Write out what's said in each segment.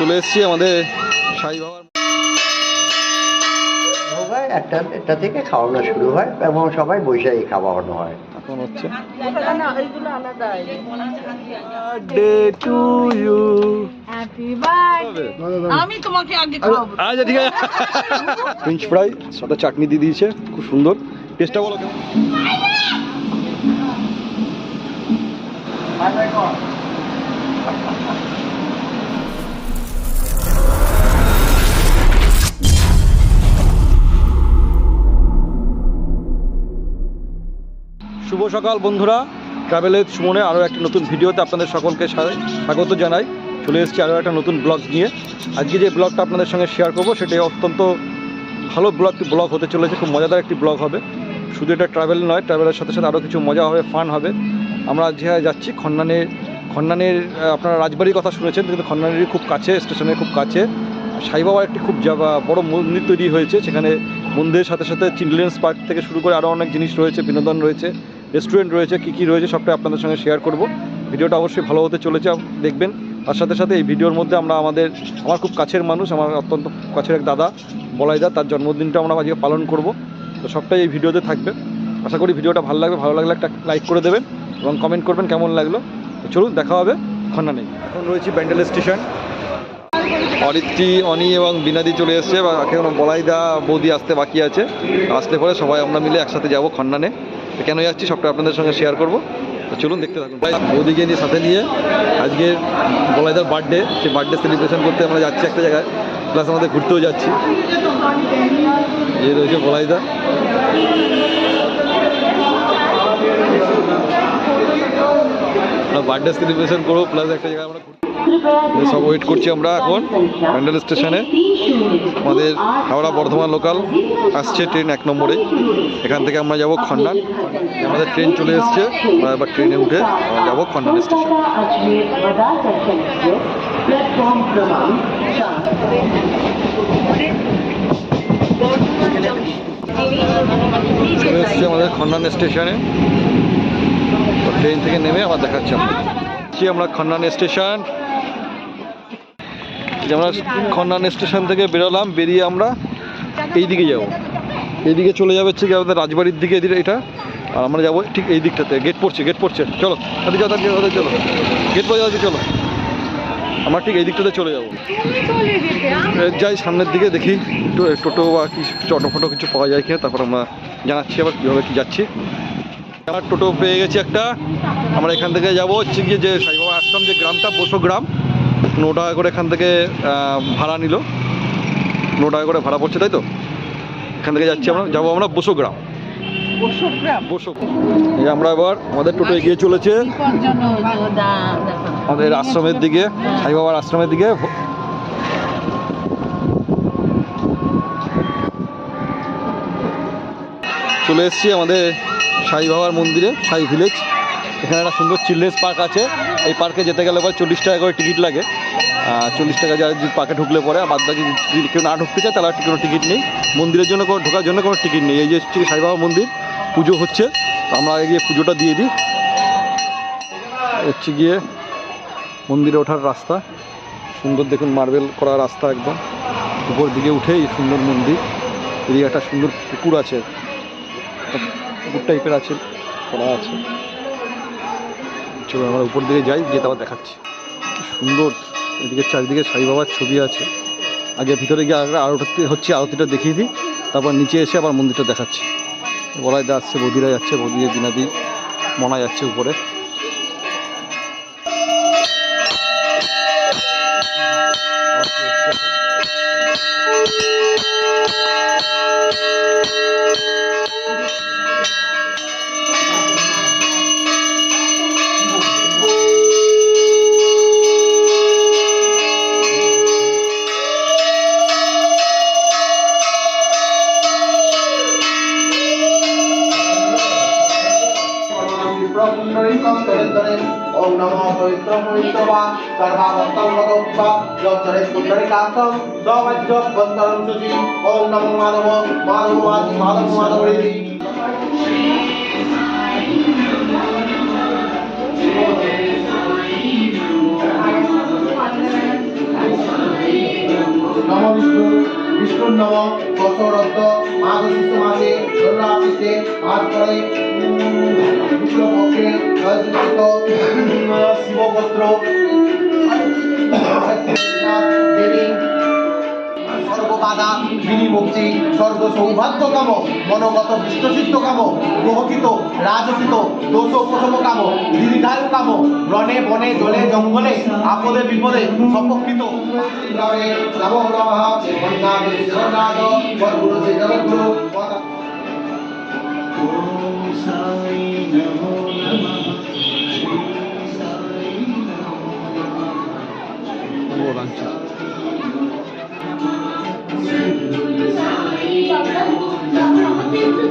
চলে এসেছি আমাদের সাই বাবার একটা একটা থেকে খাওয়ানো শুরু হয় এবং সবাই বৈশাখী খাওয়ানো হয়। এখন হচ্ছে আমি তোমাকে আগে খাওয়াবো। আচ্ছা ঠিক আছে। ফ্রেঞ্চ ফ্রাই সাথে চাটনি দিয়ে দিয়েছে খুব সুন্দর। টেস্টটা বলো কেমন? শুভ সকাল, বন্ধুরা। ট্রাভেলের সুমনে আরও একটা নতুন ভিডিওতে আপনাদের সকলকে স্বাগত জানাই। চলে এসেছি আরও একটা নতুন ব্লগ নিয়ে। আজকে যে ব্লগটা আপনাদের সঙ্গে শেয়ার করব, সেটি অত্যন্ত ভালো ব্লগ ব্লগ হতে চলেছে। খুব মজাদার একটি ব্লগ হবে। শুধু এটা ট্রাভেল নয় ট্রাভেলের সাথে সাথে আরও কিছু মজা হবে ফান হবে। আমরা যে যাচ্ছি খন্নানের খন্নানের আপনারা রাজবাড়ির কথা শুনেছেন, কিন্তু খন্নানেরই খুব কাছে, স্টেশনের খুব কাছে। সাইবাবার একটি খুব বড় মন্দির তৈরি হয়েছে, সেখানে মন্দিরের সাথে সাথে চিলড্রেন্স পার্ক থেকে শুরু করে আরও অনেক জিনিস রয়েছে, বিনোদন রয়েছে। রেস্টুরেন্ট রয়েছে, কী কী রয়েছে সবটাই আপনাদের সঙ্গে শেয়ার করব। ভিডিওটা অবশ্যই ভালো হতে চলেছে দেখবেন। তার সাথে সাথে এই ভিডিওর মধ্যে আমরা আমাদের, আমার খুব কাছের মানুষ, আমার অত্যন্ত কাছের এক দাদা বলাইদা, তার জন্মদিনটা আমরা আজকে পালন করব। তো সবটাই এই ভিডিওতে থাকবে। আশা করি ভিডিওটা ভালো লাগবে, ভালো লাগলে একটা লাইক করে দেবেন এবং কমেন্ট করবেন কেমন লাগল। চলুন, দেখা হবে খন্না নেই এখন রয়েছি ব্যান্ডেল স্টেশন। অরিত্রি, অনি এবং বিনাদি চলে এসছে, বা এখন বলাইদা, বৌদি আসতে বাকি আছে। আসলে পরে সবাই আমরা মিলে একসাথে যাব খন্নানে কেন যাচ্ছি সবটা আপনাদের সঙ্গে শেয়ার করব। চলুন দেখতে থাকুন। বৌদিকে নিয়ে সাথে নিয়ে আজকে বলাইদার বার্থডে সেই বার্থডে সেলিব্রেশন করতে আমরা যাচ্ছি একটা জায়গায় প্লাস আমাদের ঘুরতেও যাচ্ছি। এই রয়েছে বলাইদা। আমরা বার্থডে সেলিব্রেশন করব প্লাস একটা জায়গায় আমরা সব ওয়েট করছি আমরা এখন প্যান্ডেল স্টেশনে আমাদের হাওড়া বর্ধমান লোকাল আসছে ট্রেন এক নম্বরে। এখান থেকে আমরা যাব খন্ডান। আমাদের ট্রেন চলে এসছে, আমরা এবার ট্রেনে উঠে আমরা যাব খন্ডান স্টেশন চলে এসছি আমাদের খন্ডান স্টেশনে ট্রেন থেকে নেমে আমার দেখাচ্ছি আমরা আমরা খন্ডান স্টেশন যে আমরা খন্ডান স্টেশন থেকে বেরোলাম, বেরিয়ে আমরা এই দিকে যাব। এইদিকে চলে যাবে হচ্ছে আমাদের রাজবাড়ির দিকে এদিকে এটা। আর আমরা যাব ঠিক এই দিকটাতে গেট পড়ছে গেট পড়ছে। চলো, তাদের চলো। গেট পড়ে যাচ্ছে চলো। আমরা ঠিক এই দিকটাতে চলে যাব। যাই সামনের দিকে দেখি টোটো বা কিছু অটো ফটো কিছু পাওয়া যায় কিনা, তারপর আমরা জানাচ্ছি আবার কীভাবে কি যাচ্ছি। আমার টোটো পেয়ে গেছি একটা। আমরা এখান থেকে যাব হচ্ছে গিয়ে যে সাইবাবা আশ্রম, যে গ্রামটা, বসো গ্রাম। ন টাকা করে এখান থেকে ভাড়া নিল। ন টাকা করে ভাড়া পড়ছে তাই তো? এখান থেকে যাচ্ছি আমরা যাব আমরা বসো গ্রাম অশোকগ্রাম এই আমরা এবার আমাদের টোটো এগিয়ে চলেছে। আমাদের আশ্রমের দিকে সাই বাবার আশ্রমের দিকে। চলে এসেছি আমাদের সাই বাবার মন্দিরে সাই ভিলেজ। এখানে একটা সুন্দর চিলড্রেন্স পার্ক আছে। এই পার্কে যেতে গেলে পরে চল্লিশ টাকা করে টিকিট লাগে। চল্লিশ টাকা যা পার্কে ঢুকলে পরে, আর বাদ বাকি যদি কেউ না ঢুকতে চায়, তাহলে কোনো টিকিট নেই। মন্দিরের জন্য কোনো ঢোকার জন্য কোনো টিকিট নেই। এই যে হচ্ছে সাই বাবার মন্দির, পুজো হচ্ছে। আমরা আগে গিয়ে পুজোটা দিয়ে দিই। হচ্ছে গিয়ে মন্দিরে ওঠার রাস্তা। সুন্দর দেখুন মার্বেল করা রাস্তা একদম। উপর দিকে উঠে এই সুন্দর মন্দির। এদিকে একটা সুন্দর পুকুর আছে। পুকুর টাইপের আছে, করা আছে। চলো আমরা উপর দিকে যাই, গিয়ে তারপর দেখাচ্ছি। সুন্দর, এদিকে চারিদিকে সাই বাবার ছবি আছে। আগে ভিতরে গিয়ে আগে আরতি হচ্ছে, আরতিটা দেখিয়ে দিই। তারপর নিচে এসে আবার মন্দিরটা দেখাচ্ছি। বলাই দা আসছে, বদিরা যাচ্ছে বদিরে বিনাদি মনা যাচ্ছে উপরে। ওম নমো পবিত্র পবিত্র বা সর্বাবন্তং গতোত্বা যজ্জরে পুণ্ডরিকান্তং সবাজ্য বন্তরং সুচি ওম নমো মাধব মাধব মাধব মাধব মাধব নমঃ বসরদ্দ মাঘশিষ্য মাসে ধনুরাশিতে মাস পরে শুক্লপক্ষে শিবগোত্র সর্ববাধা বিনিমুক্তি সর্ব সৌভাগ্য কাম মনোগত বিশ্বসিদ্ধ কাম গ্রহকিত রাজকিত দোষ উপশম কাম দীর্ঘায়ু কাম রণে বনে জলে জঙ্গলে আপদে বিপদে সপক্ষিত। নমো নমঃ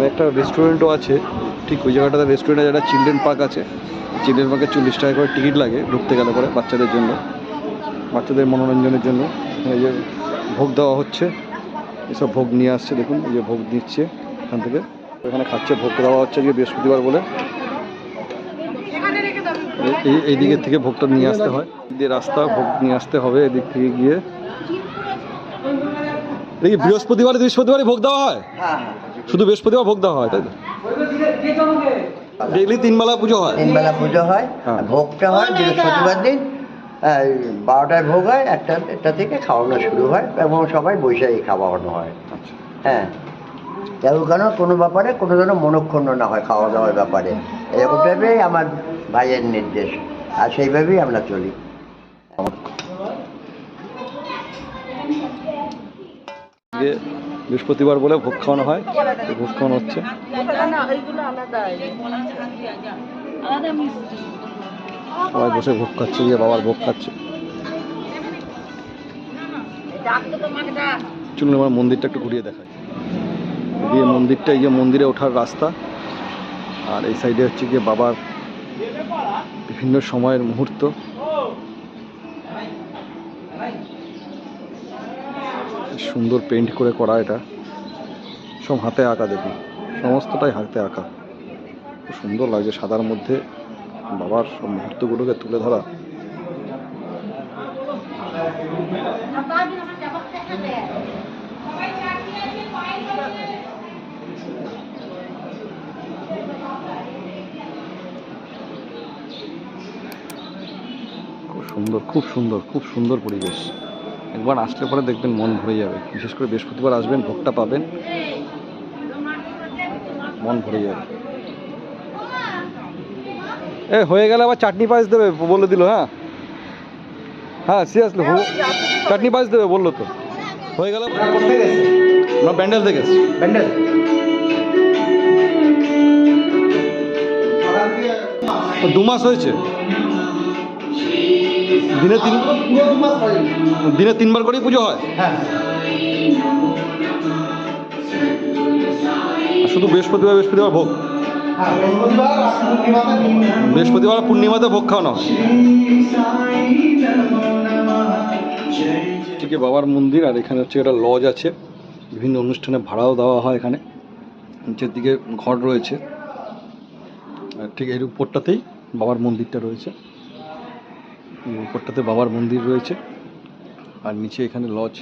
এখানে একটা রেস্টুরেন্টও আছে, ঠিক ওই জায়গাটাতে রেস্টুরেন্টে একটা চিলড্রেন পার্ক আছে চিলড্রেন পার্কে চল্লিশ টাকা করে টিকিট লাগে ঢুকতে গেলে পরে বাচ্চাদের জন্য, বাচ্চাদের মনোরঞ্জনের জন্য। এই যে ভোগ দেওয়া হচ্ছে, এসব ভোগ নিয়ে আসছে, দেখুন, এই যে ভোগ দিচ্ছে এখান থেকে। এখানে খাচ্ছে, ভোগ দেওয়া হচ্ছে আজকে বৃহস্পতিবার বলে। এই- এই দিকের থেকে ভোগটা নিয়ে আসতে হয়। দিয়ে রাস্তা, ভোগ নিয়ে আসতে হবে এদিক থেকে গিয়ে। বৃহস্পতিবার বৃহস্পতিবারই ভোগ দেওয়া হয়। শুধু বৃহস্পতিবার ভোগ দেওয়া হয় তাই তো? ডেইলি তিন বেলা পুজো হয়? তিনবেলা পুজো হয় হ্যাঁ। ভোগটা হয় বৃহস্পতিবার দিন এই বারোটায় ভোগ হয় একটা একটা থেকে খাওয়ানো শুরু হয় এবং সবাই বৈশাখী খাওয়ানো হয়। আচ্ছা। হ্যাঁ। কেউ কেন? কোনো ব্যাপারে কোনো যেন মনক্ষুণ্ণ না হয় খাওয়া দাওয়ার ব্যাপারে। এরকম টাইপের আমার ভাইয়ের নির্দেশ আর সেইভাবেই আমরা চলি। বৃহস্পতিবার বলে ভোগ খাওয়ানো হয় ভোগ খাওয়ানো হচ্ছে। সবাই বসে ভোগ খাচ্ছে, গিয়ে বাবার ভোগ খাচ্ছে। চলুন আমার মন্দিরটা একটু ঘুরিয়ে দেখাই। গিয়ে মন্দিরটা, এই যে মন্দিরে ওঠার রাস্তা, আর এই সাইডে হচ্ছে গিয়ে বাবার বিভিন্ন সময়ের মুহূর্ত। সুন্দর পেন্ট করে করা এটা। সব হাতে আঁকা দেখুন। সমস্তটাই হাতে আঁকা। খুব সুন্দর লাগছে সাদার মধ্যে। বাবার সব মুহূর্তগুলোকে তুলে ধরা। খুব সুন্দর খুব সুন্দর খুব সুন্দর পরিবেশ। একবার আসলে পরে দেখবেন মন ভরে যাবে। বিশেষ করে বৃহস্পতিবার আসবেন ভোগটা পাবেন মন ভরে যাবে। এ হয়ে গেলে আবার চাটনি পায়েস দেবে বলে দিল হ্যাঁ? হ্যাঁ সিরিয়াসলি চাটনি পায়েস দেবে বলল তো। হয়ে গেল ব্যান্ডেল থেকে ব্যান্ডেল। দু মাস হয়েছে। দিনে তিন দিনে তিনবার করেই পুজো হয়? হ্যাঁ। শুধু বৃহস্পতিবার বৃহস্পতিবার ভোগ? হ্যাঁ বৃহস্পতিবার পূর্ণিমাতে ভোগ খাওয়ানো ঠিক বাবার মন্দির আর এখানে হচ্ছে একটা লজ আছে। বিভিন্ন অনুষ্ঠানে ভাড়াও দেওয়া হয় এখানে। নিচের দিকে ঘর রয়েছে। আর ঠিক এর উপরটাতেই বাবার মন্দিরটা রয়েছে। উপরটাতে বাবার মন্দির রয়েছে। আর নিচে এখানে লজ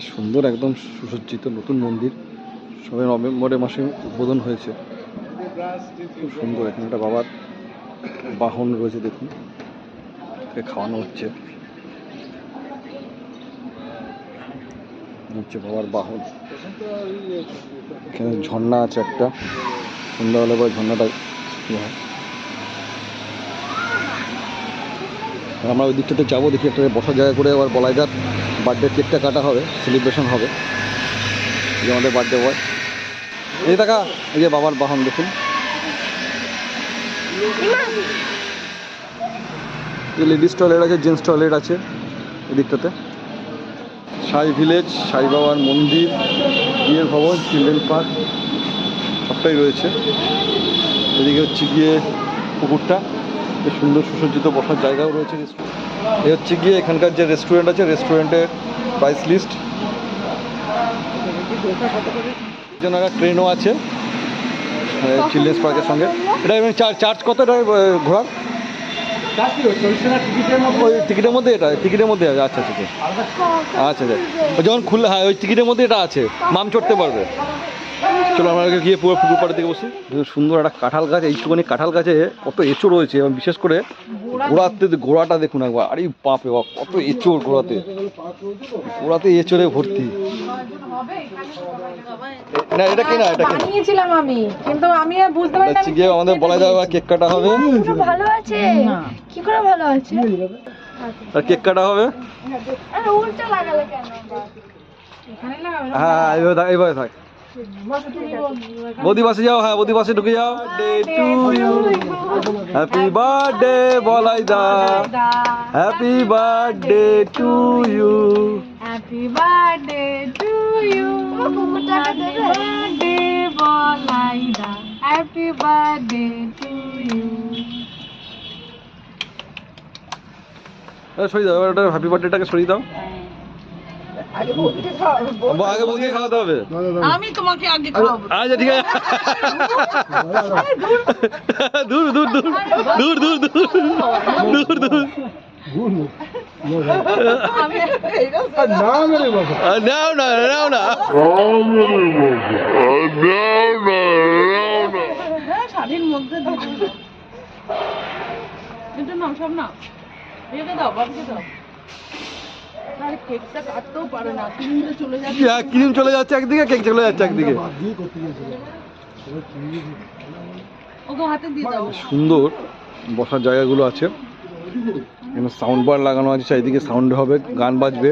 সুন্দর একদম সুসজ্জিত নতুন মন্দির। সবে নভেম্বরে মাসে উদ্বোধন হয়েছে। খুব সুন্দর এখানে একটা বাবার বাহন রয়েছে দেখুন। খাওয়ানো হচ্ছে। হচ্ছে বাবার বাহন। এখানে ঝর্ণা আছে একটা। সন্ধ্যাবেলা পরে ঝর্ণাটা ইয়ে হয় আর আমরা ওই দিকটাতে যাব দেখি একটা বসার জায়গা করে আবার বলাই যাক বার্থডে কেকটা কাটা হবে সেলিব্রেশন হবে। যে আমাদের বার্থডে বয় এই দেখা এই যে বাবার বাহন দেখুন। এই লেডিস টয়লেট আছে জেন্টস টয়লেট আছে এদিকটাতে সাই ভিলেজ সাই বাবার মন্দির বিয়ের ভবন চিলড্রেন পার্ক সবটাই রয়েছে। এদিকে হচ্ছে গিয়ে পুকুরটা। সুন্দর সুসজ্জিত বসার জায়গাও রয়েছে এই হচ্ছে গিয়ে এখানকার যে রেস্টুরেন্ট আছে রেস্টুরেন্টের প্রাইস লিস্ট একটা ট্রেনও আছে চিলড্রেন্স পার্কের সঙ্গে। এটা চার্জ কত এটা ঘোরার? ওই টিকিটের মধ্যে এটা টিকিটের মধ্যে আছে আচ্ছা আচ্ছা আচ্ছা। আচ্ছা আচ্ছা। যখন খুললে হ্যাঁ ওই টিকিটের মধ্যে এটা আছে। মাম চড়তে পারবে। চলো আমরা আগে গিয়ে পুরো পুকুর পাড়ের দিকে বসি। সুন্দর একটা কাঁঠাল গাছ এইটুকুনি কাঁঠাল গাছে কত এঁচড় রয়েছে এবং বিশেষ করে গোড়াতে গোড়াটা দেখুন একবার। আরে বাপে বাপ কত এঁচড় গোড়াতে। গোড়াতে এঁচড়ে ভর্তি। না এটা এটা কি না আমি কিন্তু আমি বুঝতে পারি না গিয়ে আমাদের বলা যাবে কেক কাটা হবে। ভালো আছে? কি করে ভালো আছে? আর কেক কাটা হবে? আরে উল্টো লাগালে কেন? এখানে লাগাবে হ্যাঁ এইভাবে থাক। বৌদি বাসে যাও হ্যাঁ বৌদি বাসে ঢুকে যাও। Day to you happy birthday Balai da happy birthday to you happy birthday to you happy birthday Balaida happy birthday to you সরিয়ে দাও হ্যাপি বার্থডেটাকে সরিয়ে দাও। আগে বৌদিকে খাওয়াতে হবে। আমি তোমাকে আগে খাওয়াবো। আচ্ছা ঠিক আছে। দূর দূর দূর দূর দূর দূর দূর দূর। না না হ্যাঁ শাড়ির মধ্যে দিবো। সব রেখে দাও বাবুকে দাও। ক্রিম চলে যাচ্ছে। একদিকে কেক চলে যাচ্ছে একদিকে। ওকে হাতে দিয়ে দাও। সুন্দর। বসার জায়গাগুলো আছে। এখানে সাউন্ড বার লাগানো আছে চারিদিকে সাউন্ড হবে গান বাজবে।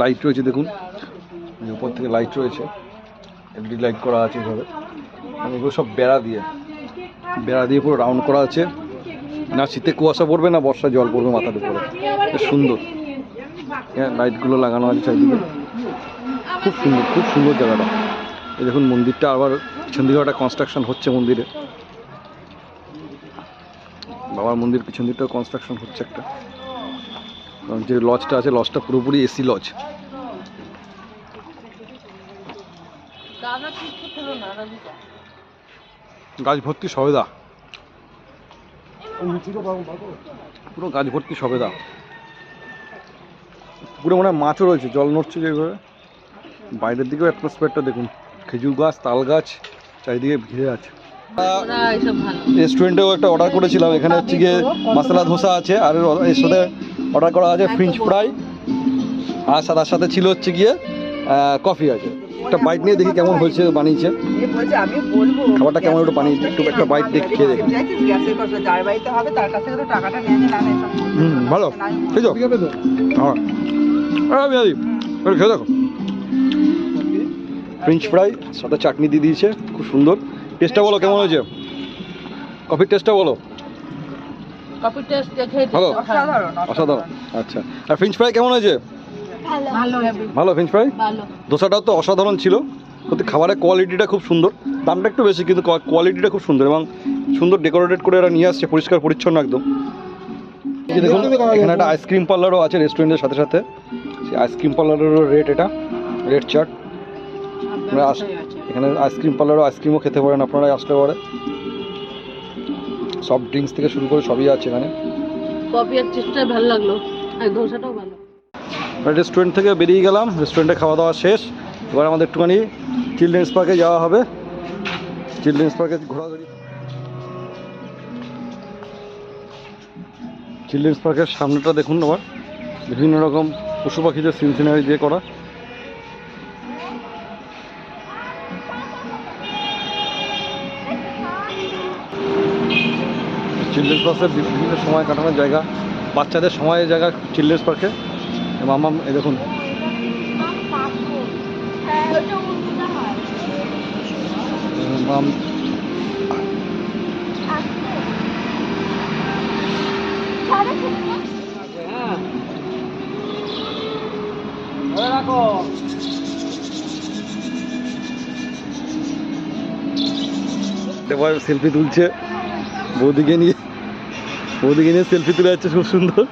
লাইট রয়েছে দেখুন। উপর থেকে লাইট রয়েছে। এলইডি লাইট করা আছে এভাবে। এগুলো সব বেড়া দিয়ে। বেড়া দিয়ে পুরো রাউন্ড করা আছে। না শীতে কুয়াশা পড়বে না বর্ষা জল পড়বে মাথার উপরে। সুন্দর। হ্যাঁ লাইটগুলো লাগানো আছে চারিদিকে। খুব সুন্দর খুব সুন্দর জায়গাটা। এই দেখুন, মন্দিরটা আবার পিছন দিকে একটা কনস্ট্রাকশন হচ্ছে মন্দিরে। বাবার মন্দির পিছন দিকটাও কনস্ট্রাকশন হচ্ছে একটা। কারণ যে লজটা আছে লজটা পুরোপুরি এসি লজ গাছ ভর্তি সবেদা। পুরো গাছ ভর্তি সবেদা। পুরো মনে হয় মাছও রয়েছে জল নড়ছে যেভাবে বাইরের দিকেও অ্যাটমসফিয়ারটা দেখুন খেজুর গাছ তাল গাছ চারিদিকে ঘিরে আছে। রেস্টুরেন্টেও একটা অর্ডার করেছিলাম এখানে হচ্ছে গিয়ে মশলা ধোসা আছে আর এর- সাথে অর্ডার করা আছে ফ্রেঞ্চ ফ্রাই আর সাথে তার সাথে ছিল হচ্ছে গিয়ে কফি আছে। একটা বাইট নিয়ে দেখি কেমন হয়েছে বানিয়েছে। খাবারটা কেমন একটু বানিয়ে একটু একটা বাইট দেখে খেয়ে দেখি। ভালো। ঠিক আছে হ্যাঁ। আরে আমি আছি একটু খেয়ে দেখো। ফ্রেঞ্চ ফ্রাই সাথে চাটনি দিয়ে দিয়েছে খুব সুন্দর। টেস্টটা বলো কেমন হয়েছে? কফির টেস্টটা বলো। কপি টেস্ট দেখে ভালো? অসাধারণ অসাধারণ। আচ্ছা। আর ফ্রেঞ্চ ফ্রাই কেমন হয়েছে? ভালো। ফ্রেঞ্চ ফ্রাই ভালো দোসাটাও তো অসাধারণ ছিল। সত্যি খাবারের কোয়ালিটিটা খুব সুন্দর। দামটা একটু বেশি কিন্তু কোয়ালিটিটা খুব সুন্দর এবং সুন্দর ডেকোরেটেড করে এরা নিয়ে আসছে পরিষ্কার পরিচ্ছন্ন একদম দেখুন এখানে একটা আইসক্রিম পার্লারও আছে রেস্টুরেন্টের সাথে সাথে। আইসক্রিম পার্লারেরও রেট এটা রেট চার্ট আপনারা এখানে আইসক্রিম পার্লারও আইসক্রিমও খেতে পারেন আপনারা আসতে পারে। সব ড্রিঙ্কস থেকে শুরু করে সবই আছে এখানে। কপি আর চিপসটা ভালো লাগল আর ধোসাটাও ভালো। রেস্টুরেন্ট থেকে বেরিয়ে গেলাম রেস্টুরেন্টে খাওয়া দাওয়া শেষ। এবার আমাদের একটুখানি চিলড্রেন্স পার্কে যাওয়া হবে। চিলড্রেন্স পার্কে ঘোরাঘুরি। চিলড্রেন্স পার্কের সামনেটা দেখুন আবার। বিভিন্ন রকম পশু পাখিদের সিন সিনারি দিয়ে করা চিলড্রেন্স পার্কের বিভিন্ন সময় কাটানোর জায়গা, বাচ্চাদের সময়ের জায়গা চিলড্রেন্স পার্কে মামাম এ দেখুন। মাম সেলফি তুলছে। বৌদিকে নিয়ে বৌদিকে নিয়ে সেলফি তুলে যাচ্ছে খুব সুন্দর।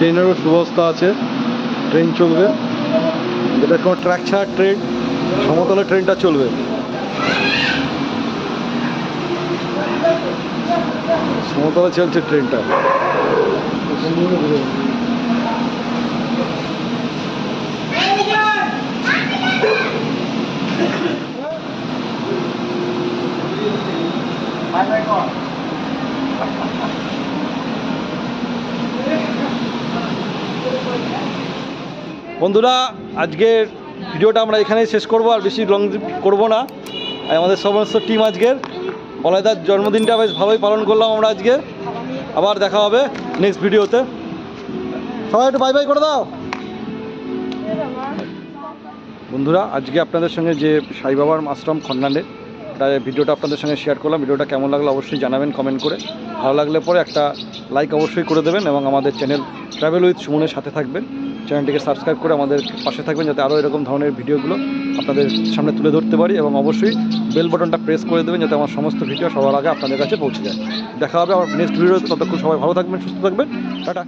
ট্রেনেরও সুব্যবস্থা আছে, ট্রেন চলবে। যেটা কোনো ট্র্যাক ছাড়া ট্রেন, সমতলে ট্রেনটা চলবে। সমতলে চলছে ট্রেনটা। বন্ধুরা, আজকের ভিডিওটা আমরা এখানেই শেষ করব, আর বেশি লং করব না। আমাদের সমস্ত টিম আজকের, বলাইদার জন্মদিনটা বেশ ভালোই পালন করলাম আমরা আজকে। আবার দেখা হবে নেক্সট ভিডিওতে। সবাই একটু বাই বাই করে দাও। বন্ধুরা, আজকে আপনাদের সঙ্গে যে সাই বাবার আশ্রম খন্ডানের তার ভিডিওটা আপনাদের সঙ্গে শেয়ার করলাম। ভিডিওটা কেমন লাগল অবশ্যই জানাবেন কমেন্ট করে। ভালো লাগলে পরে একটা লাইক অবশ্যই করে দেবেন এবং আমাদের চ্যানেল ট্রাভেল উইথ সুমনের সাথে থাকবেন। চ্যানেলটিকে সাবস্ক্রাইব করে আমাদের পাশে থাকবেন যাতে আরও এরকম ধরনের ভিডিওগুলো আপনাদের সামনে তুলে ধরতে পারি এবং অবশ্যই বেল বাটনটা প্রেস করে দেবেন যাতে আমার সমস্ত ভিডিও সবার আগে আপনাদের কাছে পৌঁছে যায়। দেখা হবে আমার নেক্সট ভিডিওতে ততক্ষণ সবাই ভালো থাকবেন, সুস্থ থাকবেন। টাটা।